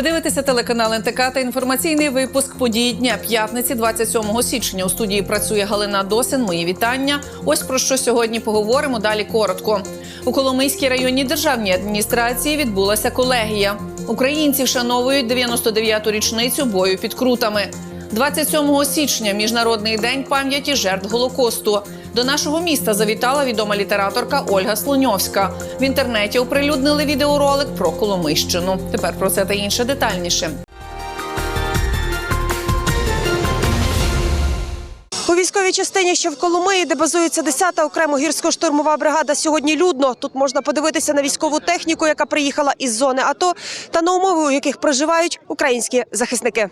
Ви дивитеся телеканал НТК та інформаційний випуск подій дня п'ятниці, 27 січня. У студії працює Галина Досин. Мої вітання. Ось про що сьогодні поговоримо. Далі коротко. У Коломийській районній державній адміністрації відбулася колегія. Українці вшановують 99-ту річницю бою під крутами. 27 січня міжнародний день пам'яті жертв голокосту. До нашого міста завітала відома літераторка Ольга Слоньовська. В інтернеті оприлюднили відеоролик про Коломийщину. Тепер про це та інше детальніше. У військовій частині, що в Коломиї, де базується 10-та окремо гірсько-штурмова бригада, сьогодні людно. Тут можна подивитися на військову техніку, яка приїхала із зони АТО, та на умови, у яких проживають українські захисники.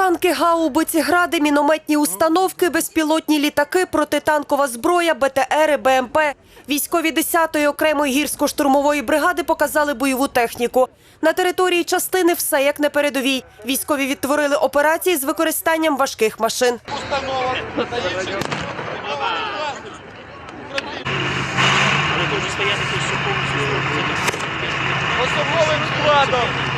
Танки, гаубиці, гради, мінометні установки, безпілотні літаки, протитанкова зброя, БТРи, БМП. Військові 10-ї окремої гірсько-штурмової бригади показали бойову техніку. На території частини все як на передовій. Військові відтворили операції з використанням важких машин. особовим складом.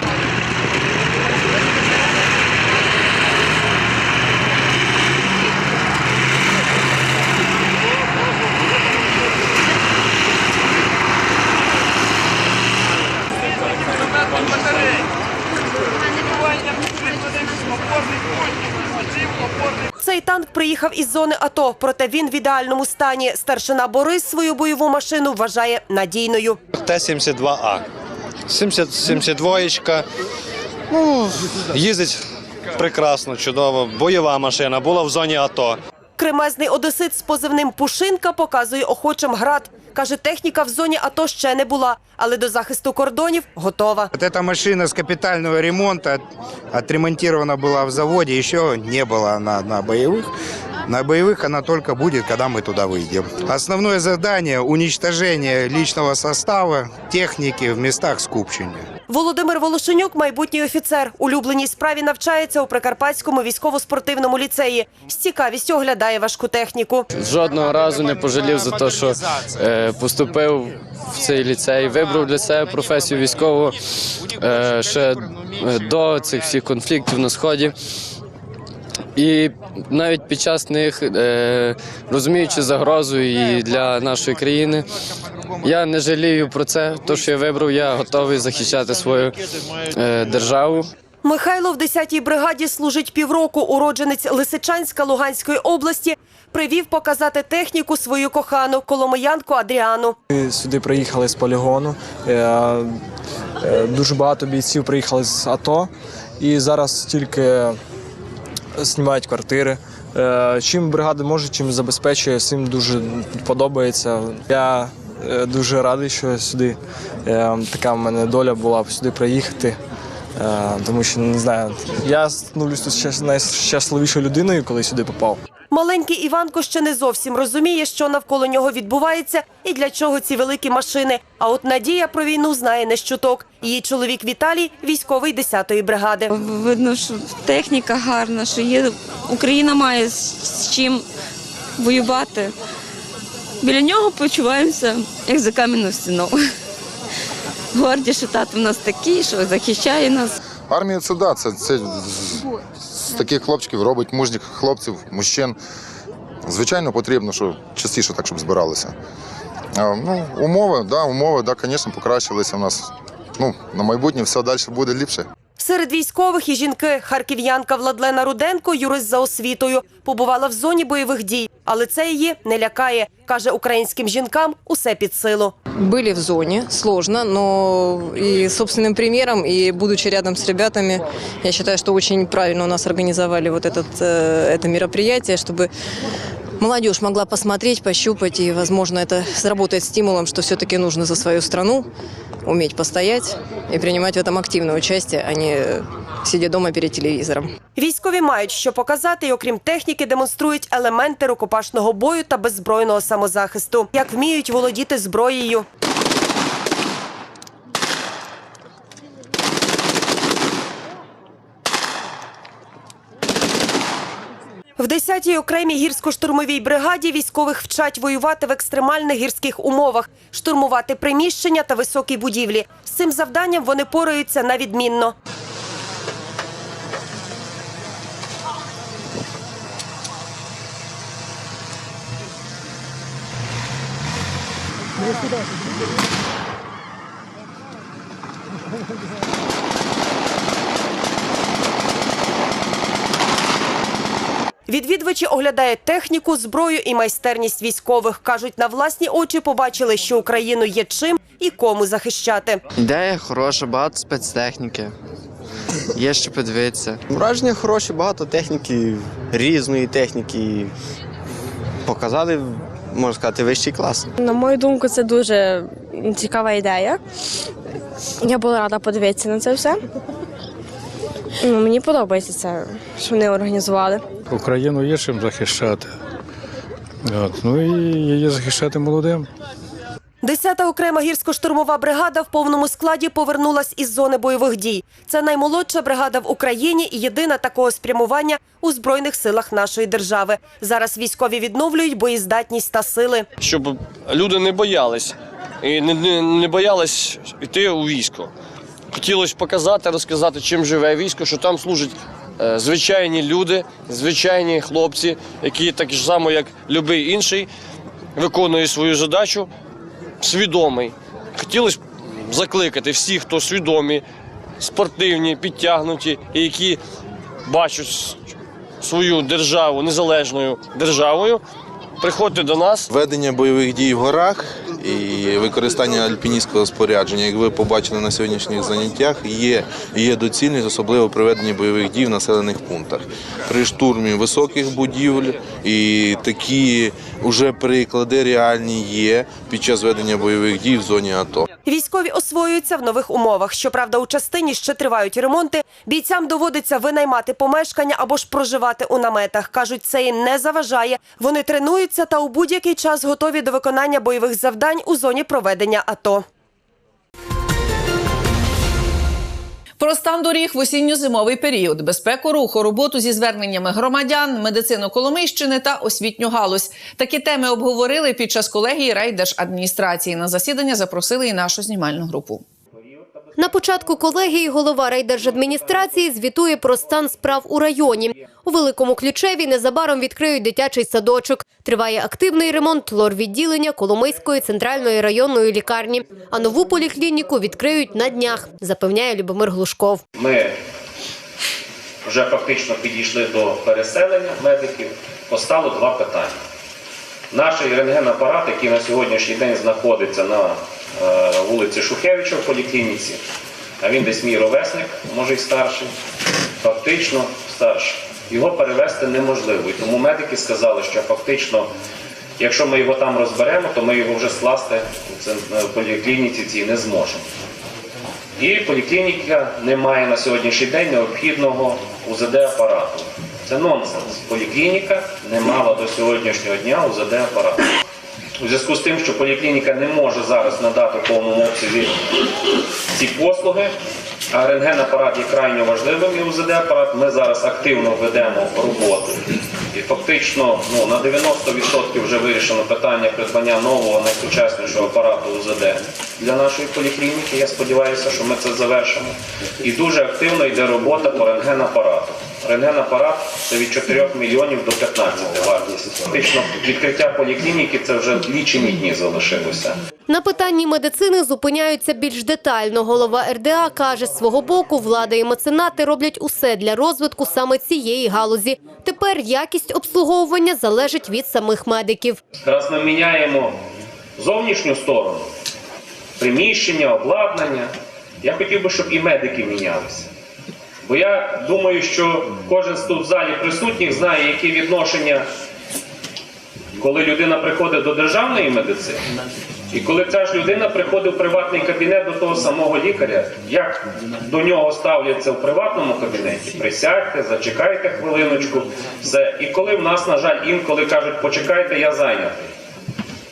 Цей танк приїхав із зони АТО, проте він в ідеальному стані. Старшина Борис свою бойову машину вважає надійною. Т-72А. 70, 72 ну, їздить прекрасно, чудово. Бойова машина, була в зоні АТО. Кремезний одесит з позивним Пушинка показує охочим град. Каже, техніка в зоні АТО ще не була, але до захисту кордонів готова. Вот эта машина с капитального ремонта отремонтирована была в заводе, еще не была она на боевых. На боевых она только будет, когда мы туда выйдем. Основное задание – уничтожение личного состава, техники в местах скупчения. Володимир Волошенюк – майбутній офіцер. Улюбленій справі навчається у Прикарпатському військово-спортивному ліцеї. З цікавістю оглядає важку техніку. Жодного разу не пожалів за те, що е, поступив в цей ліцей, вибрав для себе професію військову е, ще до цих всіх конфліктів на сході. І навіть під час них, е, розуміючи загрозу і для нашої країни, я не жалію про це. То, що я вибрав, я готовий захищати свою е, державу. Михайло в 10-й бригаді служить півроку. Уродженець Лисичанська Луганської області привів показати техніку свою кохану коломиянку Адріану. Ми сюди приїхали з полігону. Е, е, Дуже багато бійців приїхали з АТО і зараз тільки знімають квартири. Е, Чим бригада може, чим забезпечує, всім дуже подобається. Я дуже радий, що сюди така в мене доля була сюди приїхати. Тому що не знаю, я становлюсь найщасливішою людиною, коли сюди попав. Маленький Іванко ще не зовсім розуміє, що навколо нього відбувається і для чого ці великі машини. А от Надія про війну знає не щуток. Її чоловік Віталій військовий 10-ї бригади. Видно, що техніка гарна, що є Україна має з, чим воювати. Біля нього почуваємося як за кам'яну стіну. Горді, що тато в нас такий, що захищає нас. Армія це да, це, це таких хлопчиків робить мужніх хлопців, мужчин. Звичайно, потрібно, що частіше так, щоб збиралися. Ну, умови, да, умови, да, звісно, покращилися у нас. Ну, на майбутнє все далі буде ліпше. Серед військових і жінки харків'янка Владлена Руденко, юрист за освітою, побувала в зоні бойових дій, але це її не лякає. каже українським жінкам усе під силу Были в зоне, сложно, но и собственным примером, и будучи рядом с ребятами, я считаю, что очень правильно у нас организовали вот этот, э, это мероприятие, чтобы молодежь могла посмотреть, пощупать, и, возможно, это сработает стимулом, что все-таки нужно за свою страну уметь постоять и принимать в этом активное участие, а не э, сидя дома перед телевизором. Військові мають що показати, і окрім техніки, демонструють елементи рукопашного бою та беззбройного самозахисту, як вміють володіти зброєю. В 10-й окремій гірсько-штурмовій бригаді військових вчать воювати в екстремальних гірських умовах, штурмувати приміщення та високі будівлі. З цим завданням вони пораються на відмінно. Відвідувачі оглядають техніку, зброю і майстерність військових. кажуть, на власні очі побачили, що Україну є чим і кому захищати. Ідея хороша, багато спецтехніки. Є що подивитися. Враження хороші, багато техніки, різної техніки. Показали, можна сказати, вищий клас. На мою думку, це дуже цікава ідея. Я була рада подивитися на це все. Ну, Мені подобається це, що вони організували. Україну є чим захищати. От. Ну і її захищати молодим. 10-та окрема гірсько-штурмова бригада в повному складі повернулась із зони бойових дій. Це наймолодша бригада в Україні і єдина такого спрямування у збройних силах нашої держави. Зараз військові відновлюють боєздатність та сили. Щоб люди не боялись і не, не, не боялись йти у військо. Хотілося показати, розказати, чим живе військо, що там служать е, звичайні люди, звичайні хлопці, які так само, як будь-який інший, виконує свою задачу свідомий. Хотілося закликати всіх, хто свідомі, спортивні, підтягнуті і які бачать свою державу незалежною державою, приходьте до нас. Ведення бойових дій в горах і використання альпіністського спорядження, як ви побачили на сьогоднішніх заняттях, є, є доцільність, особливо при веденні бойових дій в населених пунктах. При штурмі високих будівель і такі вже приклади реальні є під час ведення бойових дій в зоні АТО. Військові освоюються в нових умовах. Щоправда, у частині ще тривають ремонти. Бійцям доводиться винаймати помешкання або ж проживати у наметах. кажуть, це їм не заважає. Вони тренуються та у будь-який час готові до виконання бойових завдань у зоні проведення АТО. Про стан доріг в осінньо-зимовий період, безпеку руху, роботу зі зверненнями громадян, медицину Коломийщини та освітню галузь. Такі теми обговорили під час колегії райдержадміністрації. На засідання запросили і нашу знімальну групу. На початку колегії голова райдержадміністрації звітує про стан справ у районі. У Великому Ключеві незабаром відкриють дитячий садочок. Триває активний ремонт лор-відділення Коломийської центральної районної лікарні. А нову поліклініку відкриють на днях, запевняє Любомир Глушков. Ми вже фактично підійшли до переселення медиків. Постало два питання. Наш рентген-апарат, на сьогоднішній день знаходиться на вулиці Шухевича в поліклініці, а він десь мій ровесник, може й старший, фактично старший. Його перевести неможливо. І тому медики сказали, що фактично, якщо ми його там розберемо, то ми його вже скласти в в поліклініці цій не зможемо. І поліклініка не має на сьогоднішній день необхідного УЗД-апарату. Це нонсенс. Поліклініка не мала до сьогоднішнього дня УЗД-апарату. У зв'язку з тим, що поліклініка не може зараз надати в повному обсязі ці послуги, а рентген-апарат є крайньо важливим і УЗД-апарат, ми зараз активно ведемо роботу. І фактично ну, на 90% вже вирішено питання придбання нового найсучаснішого апарату УЗД для нашої поліклініки. Я сподіваюся, що ми це завершимо. І дуже активно йде робота по рентген-апарату. Рентген-апарат це від 4 мільйонів до 15 вартість. Фактично відкриття поліклініки це вже лічені дні залишилося. На питанні медицини зупиняються більш детально. Голова РДА каже, з свого боку влада і меценати роблять усе для розвитку саме цієї галузі. Тепер якість обслуговування залежить від самих медиків. Зараз ми міняємо зовнішню сторону, приміщення, обладнання. Я хотів би, щоб і медики мінялися. Бо я думаю, що кожен з тут в залі присутніх знає, які відношення, коли людина приходить до державної медицини, і коли ця ж людина приходить в приватний кабінет до того самого лікаря, як до нього ставляться в приватному кабінеті, присядьте, зачекайте хвилиночку, все. І коли в нас, на жаль, інколи кажуть, почекайте, я зайнятий.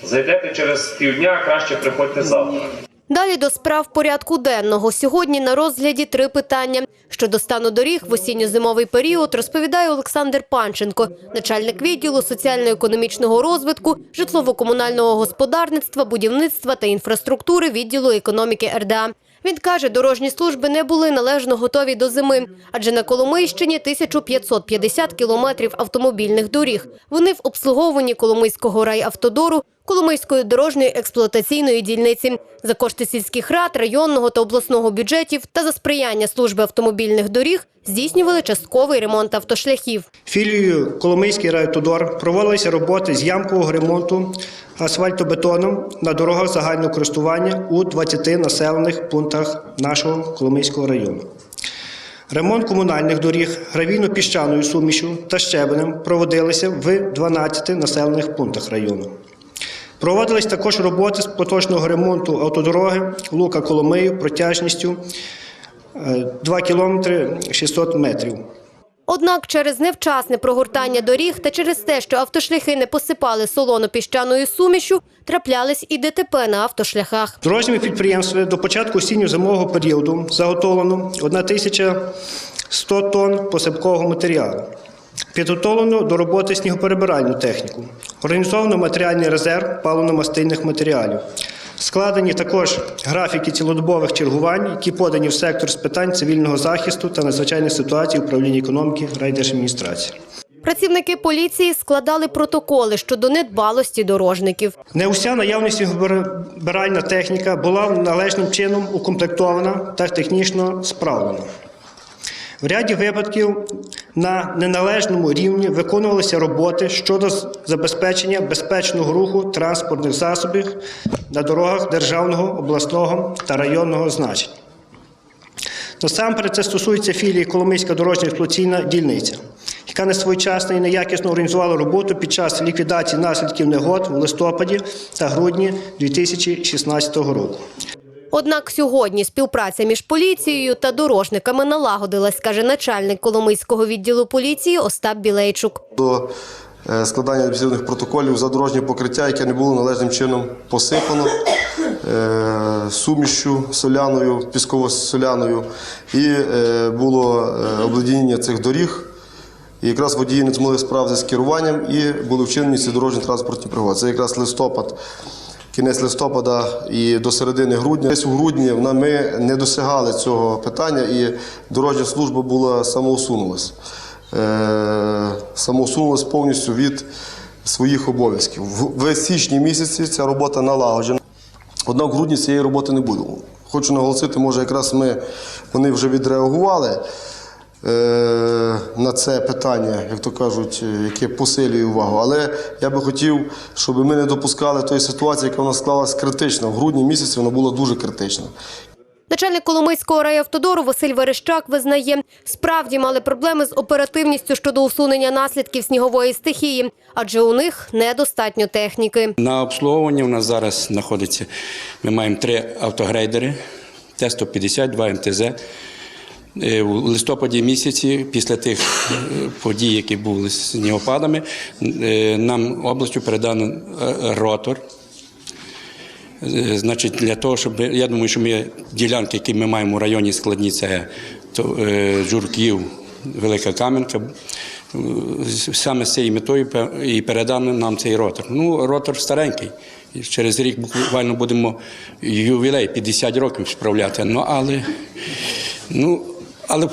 Зайдете через півдня, краще приходьте завтра. Далі до справ порядку денного. Сьогодні на розгляді три питання. Щодо стану доріг в осінньо-зимовий період розповідає Олександр Панченко, начальник відділу соціально-економічного розвитку, житлово-комунального господарництва, будівництва та інфраструктури відділу економіки РДА. Він каже, дорожні служби не були належно готові до зими, адже на Коломийщині 1550 кілометрів автомобільних доріг. Вони в обслуговуванні Коломийського райавтодору, Коломийської дорожньої експлуатаційної дільниці. За кошти сільських рад, районного та обласного бюджетів та за сприяння служби автомобільних доріг здійснювали частковий ремонт автошляхів. Філією Коломийський райавтодор проводилися роботи з ямкового ремонту асфальтобетоном на дорогах загального користування у 20 населених пунктах нашого Коломийського району. Ремонт комунальних доріг гравійно-піщаною сумішю та щебенем проводилися в 12 населених пунктах району. Проводились також роботи з поточного ремонту автодороги Лука Коломию протяжністю е, 2 кілометри 600 метрів. Однак через невчасне прогортання доріг та через те, що автошляхи не посипали солоно-піщаною сумішю, траплялись і ДТП на автошляхах. Дорожніми підприємствами до початку осінньо-зимового періоду заготовлено 1100 тонн посипкового матеріалу. Підготовлено до роботи снігоперебиральну техніку. Організовано матеріальний резерв паливно-мастильних матеріалів. Складені також графіки цілодобових чергувань, які подані в сектор з питань цивільного захисту та надзвичайних ситуацій управління економіки райдержадміністрації. Працівники поліції складали протоколи щодо недбалості дорожників. Не уся наявність снігоперебиральна техніка була належним чином укомплектована та технічно справлена. В ряді випадків на неналежному рівні виконувалися роботи щодо забезпечення безпечного руху транспортних засобів на дорогах державного, обласного та районного значення. Насамперед це стосується філії Коломийська дорожня експлуатаційна дільниця, яка несвоєчасно і неякісно організувала роботу під час ліквідації наслідків негод в листопаді та грудні 2016 року. Однак сьогодні співпраця між поліцією та дорожниками налагодилась, каже начальник Коломийського відділу поліції Остап Білейчук. до е, складання адміністративних протоколів за дорожнє покриття, яке не було належним чином посипано е, сумішю соляною, пісково-соляною, і е, було обледеніння цих доріг. І якраз водії не змогли справитися з керуванням і були вчинені ці дорожні транспортні пригоди. Це якраз листопад, кінець листопада і до середини грудня. Десь у грудні ми не досягали цього питання, і дорожня служба була самоусунулась. Е, самоусунулась повністю від своїх обов'язків. В січні місяці ця робота налагоджена. Однак в грудні цієї роботи не буде. Хочу наголосити, може, якраз ми вони вже відреагували на це питання, як то кажуть, е, яке посилює увагу. Але я би хотів, щоб ми не допускали тої ситуації, яка у нас склалась критична. В грудні місяці вона була дуже критична. Начальник Коломийського райавтодору Василь Верещак визнає, справді мали проблеми з оперативністю щодо усунення наслідків снігової стихії, адже у них недостатньо техніки. На обслуговуванні у нас зараз знаходиться. Ми маємо три автогрейдери, Т-150, два МТЗ. Е, У листопаді місяці, після тих е, подій, які були з снігопадами, е, нам областю передано ротор. Значить, для того, щоб я думаю, що ми ділянки, які ми маємо в районі складні, це то, Журків, Велика Кам'янка. Саме з цією метою і передано нам цей ротор. Ну, ротор старенький. Через рік буквально будемо ювілей 50 років справляти. Ну, але, ну, але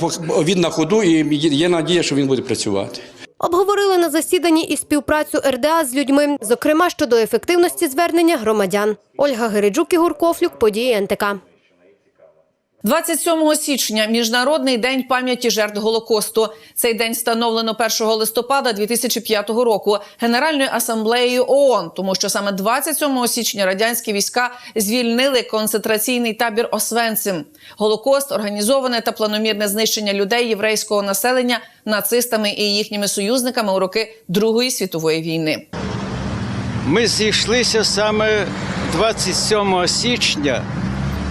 він на ходу і є надія, що він буде працювати. Обговорили на засіданні і співпрацю РДА з людьми, зокрема щодо ефективності звернення громадян. Ольга Гириджук, Ігор Кофлюк, події НТК. 27 січня міжнародний день пам'яті жертв голокосту. Цей день встановлено 1 листопада 2005 року Генеральною асамблеєю ООН, тому що саме 27 січня радянські війська звільнили концентраційний табір Освенцим. Голокост організоване та планомірне знищення людей єврейського населення нацистами і їхніми союзниками у роки Другої світової війни. Ми зійшлися саме 27 січня,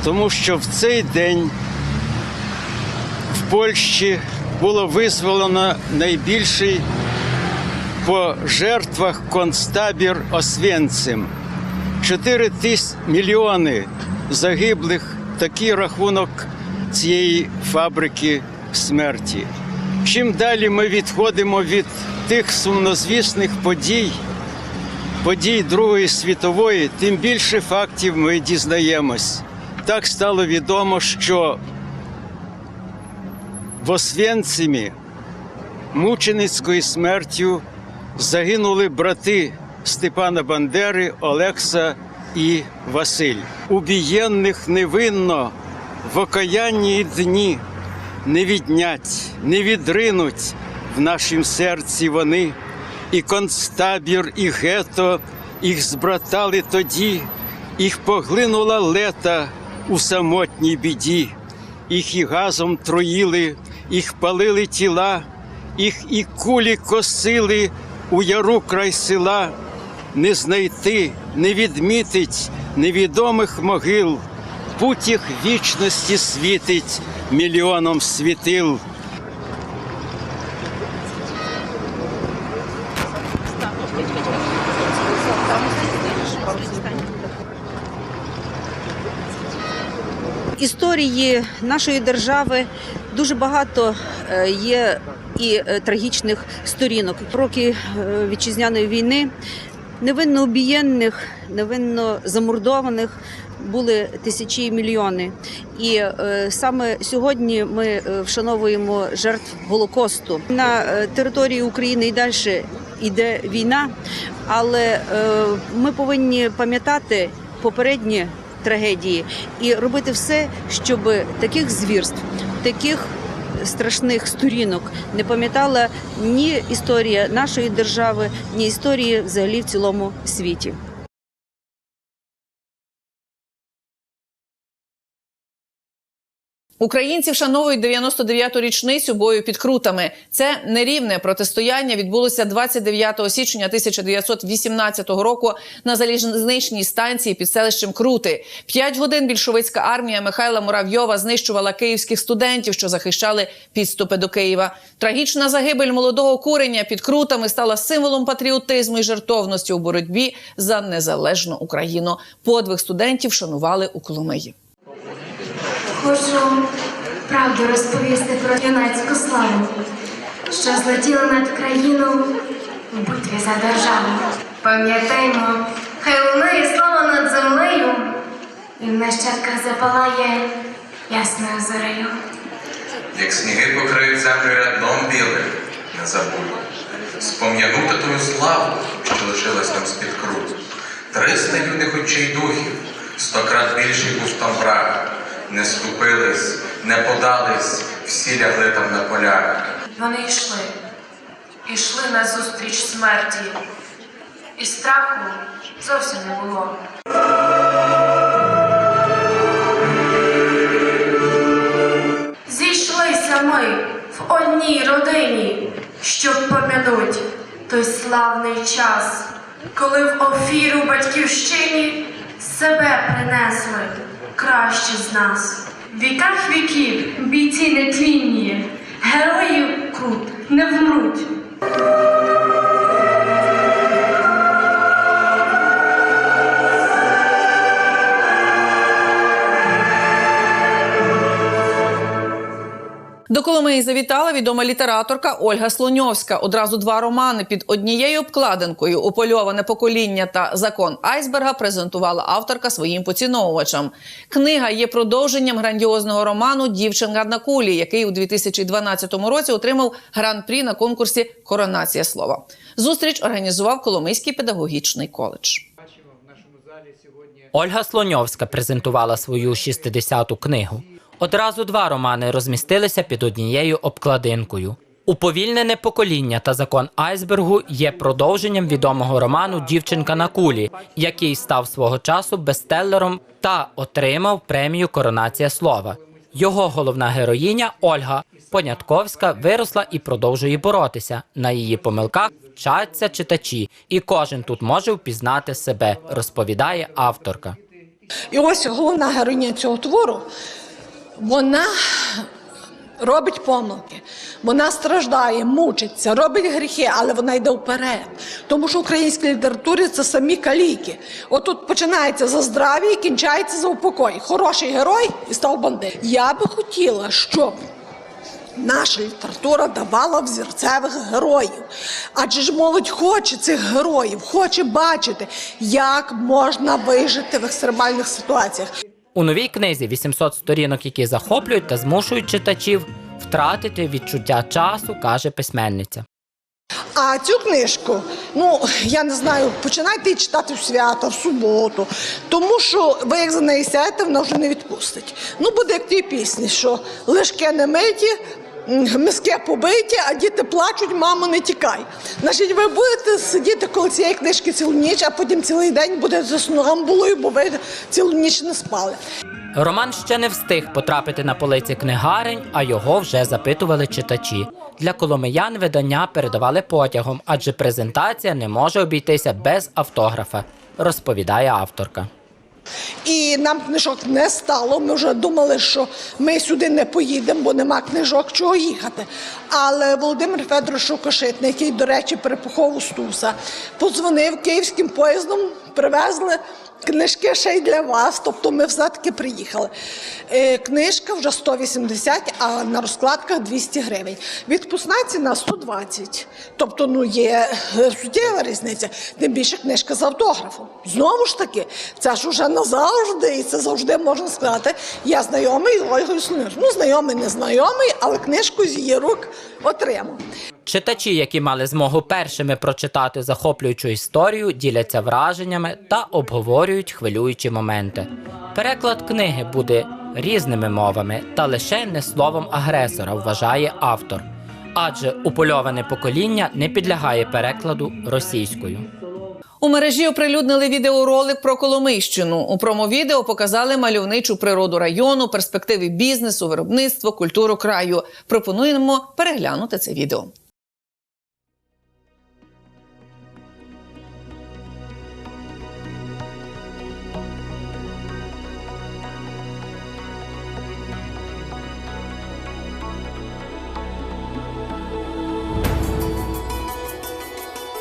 тому що в цей день в Польщі було визволено найбільший по жертвах концтабір Освенцим, 4 тис мільйони загиблих такий рахунок цієї фабрики смерті. Чим далі ми відходимо від тих сумнозвісних подій, подій Другої світової, тим більше фактів ми дізнаємось. Так стало відомо, що в Освенцимі мученицькою смертю загинули брати Степана Бандери, Олекса і Василь. Убієнних невинно в окаянні дні не віднять, не відринуть в нашім серці вони, і концтабір, і гето їх збратали тоді, їх поглинула лета у самотній біді, їх і газом троїли, їх палили тіла, їх і кулі косили у яру край села, не знайти, не відмітить невідомих могил. Путь їх вічності світить мільйоном світил. Історії нашої держави дуже багато е, є і е, трагічних сторінок. Роки е, вітчизняної війни невинно обієнних, невинно замордованих були тисячі і мільйони. І саме сьогодні ми вшановуємо жертв Голокосту. На території України і далі йде війна, але ми повинні пам'ятати попередні трагедії і робити все, щоб таких звірств, таких страшних сторінок не пам'ятала ні історія нашої держави, ні історії взагалі в цілому світі. Українці вшановують 99-ту річницю бою під крутами. Це нерівне протистояння відбулося 29 січня 1918 року на залізничній станції під селищем Крути. П'ять годин більшовицька армія Михайла Муравйова знищувала київських студентів, що захищали підступи до Києва. Трагічна загибель молодого куреня під крутами стала символом патріотизму і жертовності у боротьбі за незалежну Україну. Подвиг студентів шанували у Коломиї. Хочу правду розповісти про юнацьку славу, що злетіла над країну в битві за державу. Пам'ятаймо, хай лунає слава над землею, і в нащадках запалає ясною зорею. Як сніги покриють землю рядном білим, не забудь. Спом'янути тою славу, що лишилась нам з-під крут. Триста юних очей духів, сто крат був там брак. Не скупились, не подались, всі лягли там на полях. Вони йшли, йшли назустріч смерті, і страху зовсім не було. Зійшлися ми в одній родині, щоб пом'януть той славний час, коли в офіру батьківщині себе принесли кращі з нас. Віках віків бійці не тлінні, героїв крут не вмруть. До Коломиї завітала відома літераторка Ольга Слоньовська. Одразу два романи під однією обкладинкою «Упольоване покоління» та Закон айсберга презентувала авторка своїм поціновувачам. Книга є продовженням грандіозного роману Дівчинка на кулі, який у 2012 році отримав гран-прі на конкурсі Коронація слова. Зустріч організував Коломийський педагогічний коледж. Ольга Слоньовська презентувала свою 60-ту книгу. Одразу два романи розмістилися під однією обкладинкою. Уповільнене покоління та закон айсбергу є продовженням відомого роману Дівчинка на кулі, який став свого часу бестселером та отримав премію Коронація слова. Його головна героїня Ольга Понятковська виросла і продовжує боротися. На її помилках вчаться читачі, і кожен тут може впізнати себе, розповідає авторка. І ось головна героїня цього твору, вона робить помилки, вона страждає, мучиться, робить гріхи, але вона йде вперед. Тому що в українській літературі це самі каліки. Отут починається за здрав'я і кінчається за упокой. Хороший герой і став бандит. Я би хотіла, щоб наша література давала взірцевих героїв. Адже ж молодь хоче цих героїв, хоче бачити, як можна вижити в екстремальних ситуаціях. У новій книзі 800 сторінок, які захоплюють та змушують читачів втратити відчуття часу, каже письменниця. А цю книжку, ну я не знаю, починайте її читати в свята, в суботу. Тому що ви як за неї сядете, вона вже не відпустить. Ну, буде як ті пісні, що лишке не миті, м, миски побиті, а діти плачуть, мамо, не тікай. Значить, ви будете сидіти коло цієї книжки цілу ніч, а потім цілий день будете за сноамбулою, бо ви цілу ніч не спали. Роман ще не встиг потрапити на полиці книгарень, а його вже запитували читачі. Для коломиян видання передавали потягом, адже презентація не може обійтися без автографа, розповідає авторка. І нам книжок не стало. Ми вже думали, що ми сюди не поїдемо, бо нема книжок, чого їхати. Але Володимир Федорович Шукашитний, який, до речі, перепухов у Стуса, подзвонив київським поїздом, привезли. Книжки ще й для вас, тобто ми все-таки приїхали. Е, книжка вже 180, а на розкладках 200 гривень. Відпускна ціна 120. Тобто, ну є е, суттєва різниця. Тим більше книжка з автографом. Знову ж таки, це ж уже назавжди, і це завжди можна сказати. Я знайомий Ольгою Слониш. Ну, знайомий, не знайомий, але книжку з її рук отримав. Читачі, які мали змогу першими прочитати захоплюючу історію, діляться враженнями та обговорюють хвилюючі моменти. Переклад книги буде різними мовами та лише не словом агресора, вважає автор. Адже упольоване покоління не підлягає перекладу російською. У мережі оприлюднили відеоролик про Коломийщину. У промовідео показали мальовничу природу району, перспективи бізнесу, виробництво, культуру краю. Пропонуємо переглянути це відео.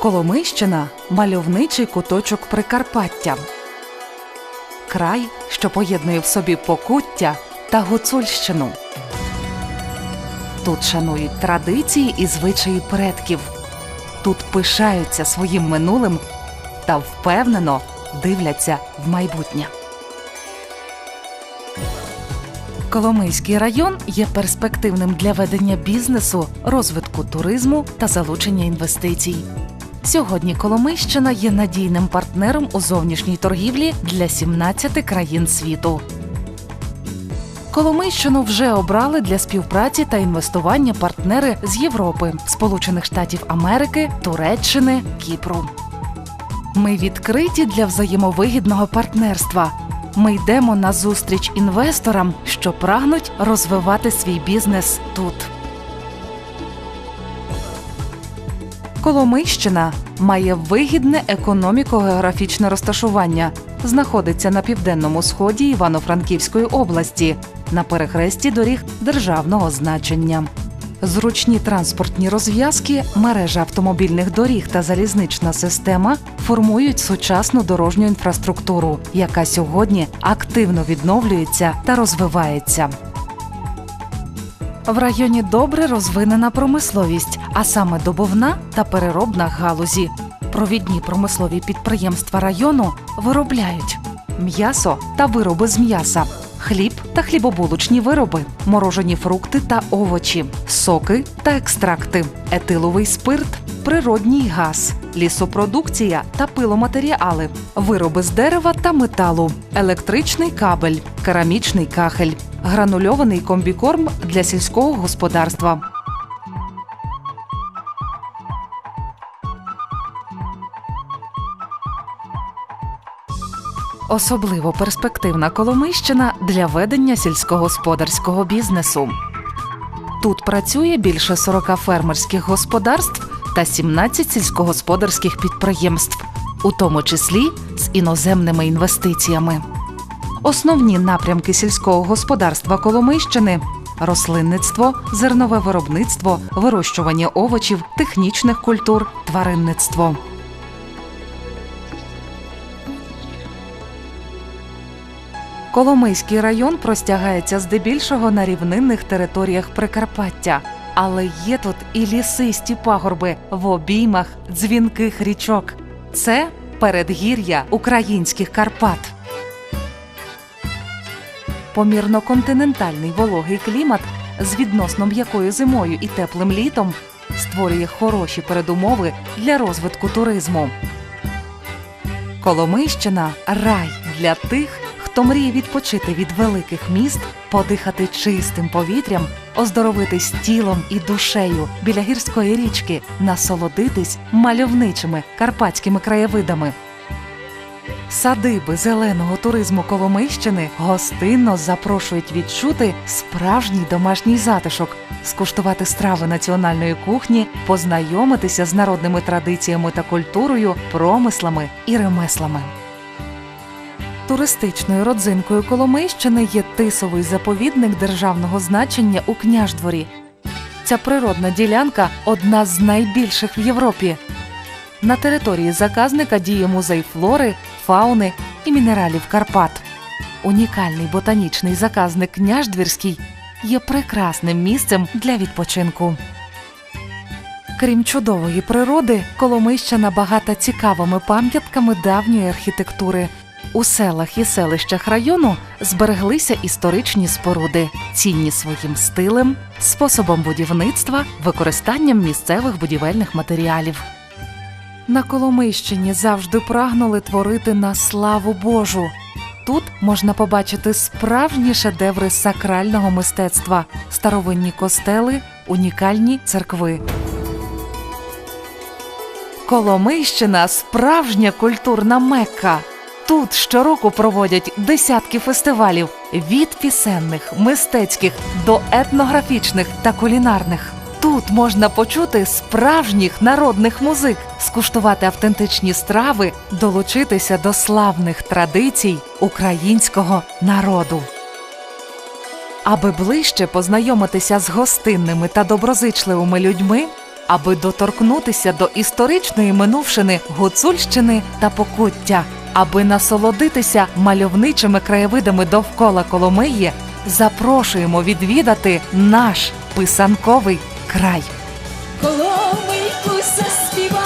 Коломийщина мальовничий куточок Прикарпаття. Край, що поєднує в собі Покуття та Гуцульщину. Тут шанують традиції і звичаї предків. Тут пишаються своїм минулим та впевнено дивляться в майбутнє. Коломийський район є перспективним для ведення бізнесу, розвитку туризму та залучення інвестицій. Сьогодні Коломийщина є надійним партнером у зовнішній торгівлі для 17 країн світу. Коломийщину вже обрали для співпраці та інвестування партнери з Європи, Сполучених Штатів Америки, Туреччини, Кіпру. Ми відкриті для взаємовигідного партнерства. Ми йдемо на зустріч інвесторам, що прагнуть розвивати свій бізнес тут. Коломийщина має вигідне економіко-географічне розташування, знаходиться на південному сході Івано-Франківської області на перехресті доріг державного значення. Зручні транспортні розв'язки, мережа автомобільних доріг та залізнична система формують сучасну дорожню інфраструктуру, яка сьогодні активно відновлюється та розвивається. В районі добре розвинена промисловість, а саме добовна та переробна галузі. Провідні промислові підприємства району виробляють м'ясо та вироби з м'яса, хліб та хлібобулочні вироби, морожені фрукти та овочі, соки та екстракти, етиловий спирт, природній газ, лісопродукція та пиломатеріали, вироби з дерева та металу, електричний кабель, керамічний кахель, гранульований комбікорм для сільського господарства. Особливо перспективна Коломийщина для ведення сільськогосподарського бізнесу. Тут працює більше 40 фермерських господарств та 17 сільськогосподарських підприємств, у тому числі з іноземними інвестиціями. Основні напрямки сільського господарства Коломийщини рослинництво, зернове виробництво, вирощування овочів, технічних культур, тваринництво. Коломийський район простягається здебільшого на рівнинних територіях Прикарпаття, але є тут і лісисті пагорби в обіймах дзвінких річок. Це передгір'я українських Карпат. Помірно-континентальний вологий клімат з відносно м'якою зимою і теплим літом створює хороші передумови для розвитку туризму. Коломийщина рай для тих, хто мріє відпочити від великих міст, подихати чистим повітрям, оздоровитись тілом і душею біля гірської річки, насолодитись мальовничими карпатськими краєвидами. Садиби зеленого туризму Коломийщини гостинно запрошують відчути справжній домашній затишок, скуштувати страви національної кухні, познайомитися з народними традиціями та культурою, промислами і ремеслами. Туристичною родзинкою Коломийщини є тисовий заповідник державного значення у Княждворі. Ця природна ділянка одна з найбільших в Європі. На території заказника діє музей флори, фауни і мінералів Карпат. Унікальний ботанічний заказник Княждвірський є прекрасним місцем для відпочинку. Крім чудової природи, Коломийщина багата цікавими пам'ятками давньої архітектури. У селах і селищах району збереглися історичні споруди, цінні своїм стилем, способом будівництва, використанням місцевих будівельних матеріалів. На Коломийщині завжди прагнули творити на славу Божу. Тут можна побачити справжні шедеври сакрального мистецтва, старовинні костели, унікальні церкви. Коломийщина справжня культурна мекка. Тут щороку проводять десятки фестивалів від пісенних, мистецьких до етнографічних та кулінарних. Тут можна почути справжніх народних музик, скуштувати автентичні страви, долучитися до славних традицій українського народу. Аби ближче познайомитися з гостинними та доброзичливими людьми, аби доторкнутися до історичної минувшини Гуцульщини та Покуття, аби насолодитися мальовничими краєвидами довкола Коломиї, запрошуємо відвідати наш писанковий край. Коломийку заспівати,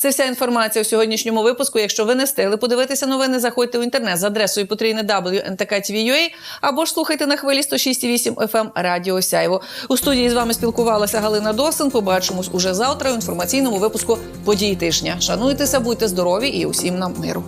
Це вся інформація у сьогоднішньому випуску. Якщо ви не встигли подивитися новини, заходьте в інтернет за адресою потрійне або ж слухайте на хвилі 106,8 FM Радіо Сяйво. У студії з вами спілкувалася Галина Досин. Побачимось уже завтра у інформаційному випуску події тижня. Шануйтеся, будьте здорові і усім нам миру.